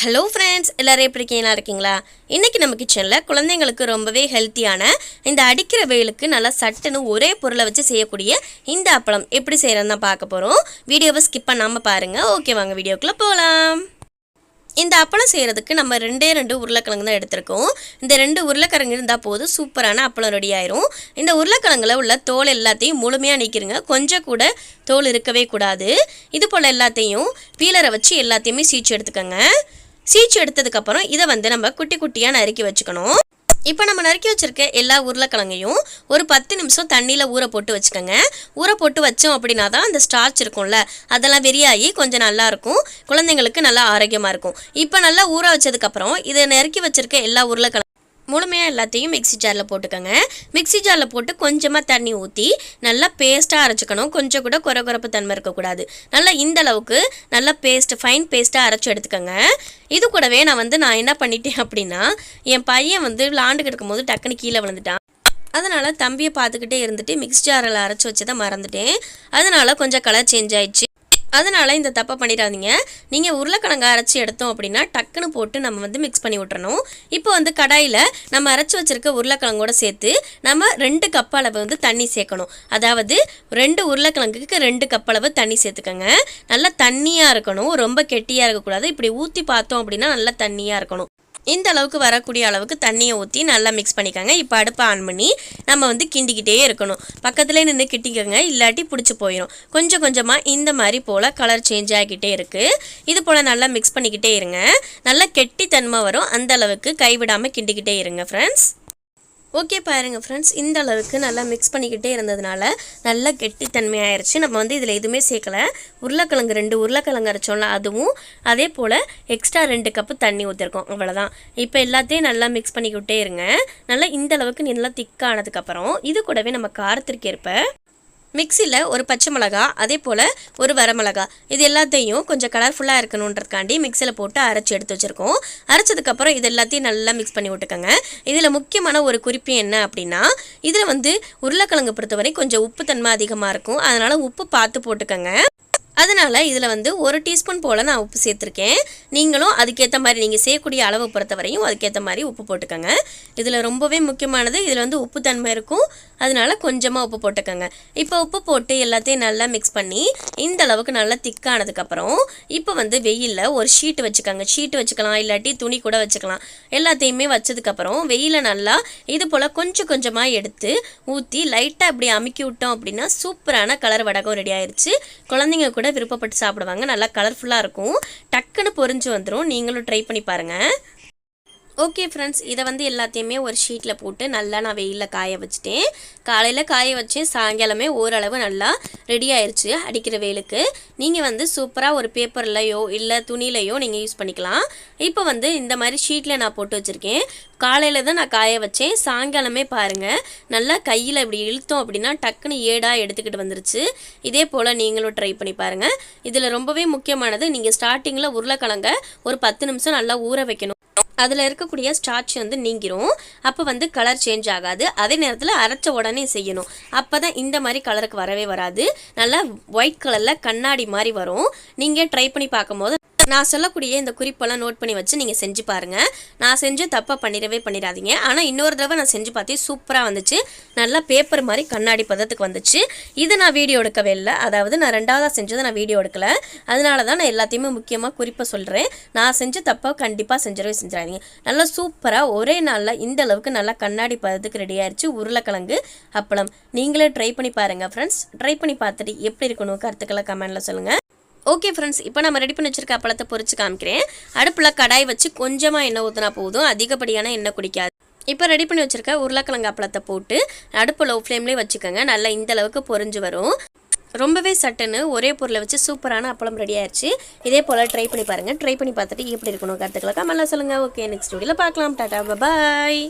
Hello friends எல்லோரும் எப்படி இருக்கீங்களா இருக்கீங்களா? இன்றைக்கி நம்ம கிச்சனில் குழந்தைங்களுக்கு ரொம்பவே ஹெல்த்தியான இந்த அடிக்கிற வெயிலுக்கு நல்லா சட்டுன்னு ஒரே பொருளை வச்சு செய்யக்கூடிய இந்த அப்பளம் எப்படி செய்கிறதுன்னு தான் பார்க்க போகிறோம் வீடியோவை ஸ்கிப் பண்ணாமல் பாருங்கள் ஓகே வாங்க வீடியோக்குள்ளே போகலாம் இந்த அப்பளம் செய்கிறதுக்கு நம்ம ரெண்டே ரெண்டு உருளைக்கிழங்கு தான் எடுத்திருக்கோம். இந்த ரெண்டு உருளைக்கிழங்கு இருந்தால் போதும் சூப்பரான அப்பளம் ரெடி ஆயிரும். இந்த உருளைக்கிழங்குல உள்ள தோல் எல்லாத்தையும் முழுமையாக நீக்கிருங்க. கொஞ்சம் கூட தோல் இருக்கவே கூடாது. இது போல் எல்லாத்தையும் பீலரை வச்சு எல்லாத்தையுமே சீச்சு எடுத்துக்கோங்க. சீச்சு எடுத்ததுக்கப்புறம் இதை வந்து நம்ம குட்டி குட்டியாக நறுக்கி வச்சுக்கணும். இப்போ நம்ம நறுக்கி வச்சுருக்க எல்லா உருளைக்கிழங்கையும் ஒரு பத்து நிமிஷம் தண்ணியில் ஊற போட்டு வச்சுக்கோங்க. ஊற போட்டு வச்சோம் அப்படின்னா தான் அந்த ஸ்டார்ச் இருக்கும்ல அதெல்லாம் வெறியாகி கொஞ்சம் நல்லா இருக்கும். குழந்தைங்களுக்கு நல்லா ஆரோக்கியமாக இருக்கும். இப்போ நல்லா ஊற வச்சதுக்கப்புறம் இதை நறுக்கி வச்சுருக்க எல்லா உருளைக்கிழங்கு முழுமையாக எல்லாத்தையும் மிக்ஸி ஜாரில் போட்டுக்கோங்க. மிக்ஸி ஜாரில் போட்டு கொஞ்சமாக தண்ணி ஊற்றி நல்லா பேஸ்ட்டாக அரைச்சிக்கணும். கொஞ்சம் கூட குறை குறப்பு தன்மை இருக்கக்கூடாது. நல்லா இந்த அளவுக்கு நல்லா பேஸ்ட் ஃபைன் பேஸ்ட்டாக அரைச்சி எடுத்துக்கோங்க. இது கூடவே நான் வந்து நான் என்ன பண்ணிட்டேன் அப்படின்னா என் பையன் வந்து விளாண்டுக்கிட்டு இருக்கும்போது டக்குன்னு கீழே விழுந்துட்டான். அதனால் தம்பியை பார்த்துக்கிட்டே இருந்துட்டு மிக்ஸ் ஜாரில் அரைச்சி வச்சதை மறந்துட்டேன். அதனால் கொஞ்சம் கலர் சேஞ்ச் ஆயிடுச்சு. அதனால் இந்த தப்பை பண்ணிடாதீங்க. நீங்கள் உருளைக்கிழங்கு அரைச்சி எடுத்தோம் அப்படின்னா டக்குன்னு போட்டு நம்ம வந்து மிக்ஸ் பண்ணி விட்டுறணும். இப்போ வந்து கடாயில் நம்ம அரைச்சி வச்சுருக்க உருளைக்கிழங்கோட சேர்த்து நம்ம ரெண்டு கப் அளவு வந்து தண்ணி சேர்க்கணும். அதாவது ரெண்டு உருளைக்கிழங்குக்கு ரெண்டு கப் அளவு தண்ணி சேர்த்துக்கோங்க. நல்லா தண்ணியாக இருக்கணும். ரொம்ப கெட்டியாக இருக்கக்கூடாது. இப்படி ஊற்றி பார்த்தோம் அப்படின்னா நல்லா தண்ணியாக இருக்கணும். இந்த அளவுக்கு வரக்கூடிய அளவுக்கு தண்ணியை ஊற்றி நல்லா மிக்ஸ் பண்ணிக்கோங்க. இப்போ அடுப்பை ஆன் பண்ணி நம்ம வந்து கிண்டிக்கிட்டே இருக்கணும். பக்கத்துலேயே நின்று கிட்டிக்கோங்க. இல்லாட்டி பிடிச்சி போயிடும் கொஞ்சம் கொஞ்சமாக இந்த மாதிரி போல் கலர் சேஞ்ச் ஆகிக்கிட்டே இருக்குது இது போல் நல்லா மிக்ஸ் பண்ணிக்கிட்டே இருங்க. நல்லா கெட்டித்தன்மை வரும். அந்த அளவுக்கு கைவிடாமல் கிண்டிக்கிட்டே இருங்க ஃப்ரெண்ட்ஸ் ஓகே பாருங்கள் ஃப்ரெண்ட்ஸ் இந்த அளவுக்கு நல்லா மிக்ஸ் பண்ணிக்கிட்டே இருந்ததுனால நல்லா கெட்டித்தன்மையாயிருச்சு. நம்ம வந்து இதில் எதுவுமே சேர்க்கல. உருளைக்கிழங்கு ரெண்டு உருளைக்கிழங்கு அரைச்சோம்ல அதுவும். அதே போல் எக்ஸ்ட்ரா ரெண்டு கப்பு தண்ணி ஊற்றிருக்கோம் அவ்வளோதான் இப்போ எல்லாத்தையும் நல்லா மிக்ஸ் பண்ணிக்கிட்டே இருங்க. நல்லா இந்த அளவுக்கு நல்லா திக்கானதுக்கப்புறம் இது கூடவே நம்ம காரத்திற்கு ஏற்ப மிக்சியில் ஒரு பச்சை மிளகா அதே போல் ஒரு வரமிளகா இது எல்லாத்தையும் கொஞ்சம் கலர்ஃபுல்லாக இருக்கணுன்றதுக்காண்டி மிக்சியில் போட்டு அரைச்சி எடுத்து வச்சுருக்கோம். அரைச்சதுக்கப்புறம் இது எல்லாத்தையும் நல்லா மிக்ஸ் பண்ணி விட்டுக்கோங்க. இதில் முக்கியமான ஒரு குறிப்பு என்ன அப்படின்னா இதில் வந்து உருளைக்கிழங்கு பொறுத்தவரை கொஞ்சம் உப்பு தன்மை அதிகமாக இருக்கும். அதனால் உப்பு பார்த்து போட்டுக்கோங்க. அதனால் இதில் வந்து ஒரு டீஸ்பூன் போல் நான் உப்பு சேர்த்துருக்கேன். நீங்களும் அதுக்கேற்ற மாதிரி நீங்கள் செய்யக்கூடிய அளவை பொறுத்தவரையும் அதுக்கேற்ற மாதிரி உப்பு போட்டுக்கோங்க. இதில் ரொம்பவே முக்கியமானது இதில் வந்து உப்பு தன்மை இருக்கும். அதனால் கொஞ்சமாக உப்பு போட்டுக்கோங்க. இப்போ உப்பு போட்டு எல்லாத்தையும் நல்லா மிக்ஸ் பண்ணி இந்த அளவுக்கு நல்லா திக்கானதுக்கப்புறம் இப்போ வந்து வெயிலில் ஒரு ஷீட் வச்சுக்கோங்க. ஷீட் வச்சுக்கலாம் இல்லாட்டி துணி கூட வச்சுக்கலாம். எல்லாத்தையுமே வச்சதுக்கப்புறம் வெயிலில் நல்லா இது போல் கொஞ்சம் கொஞ்சமாக எடுத்து ஊற்றி லைட்டாக இப்படி அமுக்கி விட்டோம் அப்படின்னா சூப்பரான கலர் வடகம் ரெடி ஆயிடுச்சு குழந்தைங்க கூட விருப்பப்பட்டு சாப்பிடுவாங்க. நல்லா கலர்ஃபுல்லாக இருக்கும். டக்குன்னு பொரிஞ்சு வந்துடும் நீங்களும் ட்ரை பண்ணி பாருங்கள் ஓகே ஃப்ரெண்ட்ஸ் இதை வந்து எல்லாத்தையுமே ஒரு ஷீட்டில் போட்டு நல்லா நான் வெயிலில் காய வச்சுட்டேன். காலையில் காய வச்சேன் சாயங்காலமே ஓரளவு நல்லா ரெடி ஆயிடுச்சு அடிக்கிற வெயிலுக்கு. நீங்கள் வந்து சூப்பராக ஒரு பேப்பர்லையோ இல்லை துணிலையோ நீங்கள் யூஸ் பண்ணிக்கலாம். இப்போ வந்து இந்த மாதிரி ஷீட்டில் நான் போட்டு வச்சுருக்கேன். காலையில் தான் நான் காய வச்சேன். சாயங்காலமே பாருங்கள் நல்லா கையில் இப்படி இழுத்தோம் அப்படின்னா டக்குன்னு ஏடாக எடுத்துக்கிட்டு வந்துருச்சு. இதே போல் நீங்களும் ட்ரை பண்ணி பாருங்கள் இதில் ரொம்பவே முக்கியமானது நீங்கள் ஸ்டார்டிங்கில் உருளைக்கிழங்க ஒரு பத்து நிமிஷம் நல்லா ஊற வைக்கணும். அதில் இருக்கக்கூடிய ஸ்டார்ச் வந்து நீங்கிரும். அப்போ வந்து கலர் சேஞ்ச் ஆகாது. அதே நேரத்தில் அரைச்ச உடனே செய்யணும். அப்போ தான் இந்த மாதிரி கலருக்கு வரவே வராது. நல்லா ஒயிட் கலரில் கண்ணாடி மாதிரி வரும். நீங்கள் ட்ரை பண்ணி பார்க்கும்போது நான் சொல்லக்கூடிய இந்த குறிப்பெல்லாம் நோட் பண்ணி வச்சு நீங்கள் செஞ்சு பாருங்கள் நான் செஞ்சு தப்பாக பண்ணிடவே பண்ணிடாதீங்க. ஆனால் இன்னொரு தடவை நான் செஞ்சு பார்த்தே சூப்பராக வந்துச்சு. நல்லா பேப்பர் மாதிரி கண்ணாடி பதத்துக்கு வந்துச்சு. இது நான் வீடியோ எடுக்கவே இல்லை. அதாவது நான் ரெண்டாவதாக செஞ்சதை நான் வீடியோ எடுக்கலை. அதனால தான் நான் எல்லாத்தையுமே முக்கியமாக குறிப்பை சொல்கிறேன் நான் செஞ்சு தப்பை கண்டிப்பாக செஞ்சிடவே செஞ்சிடாதீங்க நல்லா சூப்பராக ஒரே நாளில் இந்த அளவுக்கு நல்லா கண்ணாடி பதத்துக்கு ரெடி ஆயிடுச்சு உருளைக்கிழங்கு அப்பளம். நீங்களே ட்ரை பண்ணி பாருங்கள் ஃப்ரெண்ட்ஸ் ட்ரை பண்ணி பார்த்துட்டு எப்படி இருக்கணும் கருத்துக்களை கமெண்டில் சொல்லுங்கள் ஓகே ஃப்ரெண்ட்ஸ் இப்போ நம்ம ரெடி பண்ணி வச்சிருக்க அப்பளத்தை பொறிச்சு காமிக்கிறேன். அடுப்பில் கடாய் வச்சு கொஞ்சமாக எண்ணெய் ஊற்றினா போதும். அதிகப்படியான எண்ணெய் குடிக்காது. இப்போ ரெடி பண்ணி வச்சுருக்க உருளைக்கிழங்கு அப்பளத்தை போட்டு அடுப்பு லோ ஃப்ளேம்லேயே வச்சுக்கோங்க. நல்லா இந்த அளவுக்கு பொரிஞ்சு வரும். ரொம்பவே சட்டுன்னு ஒரே பொருளை வச்சு சூப்பரான அப்பளம் ரெடி ஆயிடுச்சு இதே போல் ட்ரை பண்ணி பாருங்கள் ட்ரை பண்ணி பார்த்துட்டு எப்படி இருக்கணும் கற்றுக்கலாம் கமெண்ட்ல சொல்லுங்கள் ஓகே நெக்ஸ்ட் வீடியோவில் பார்க்கலாம். டாட்டா பாய்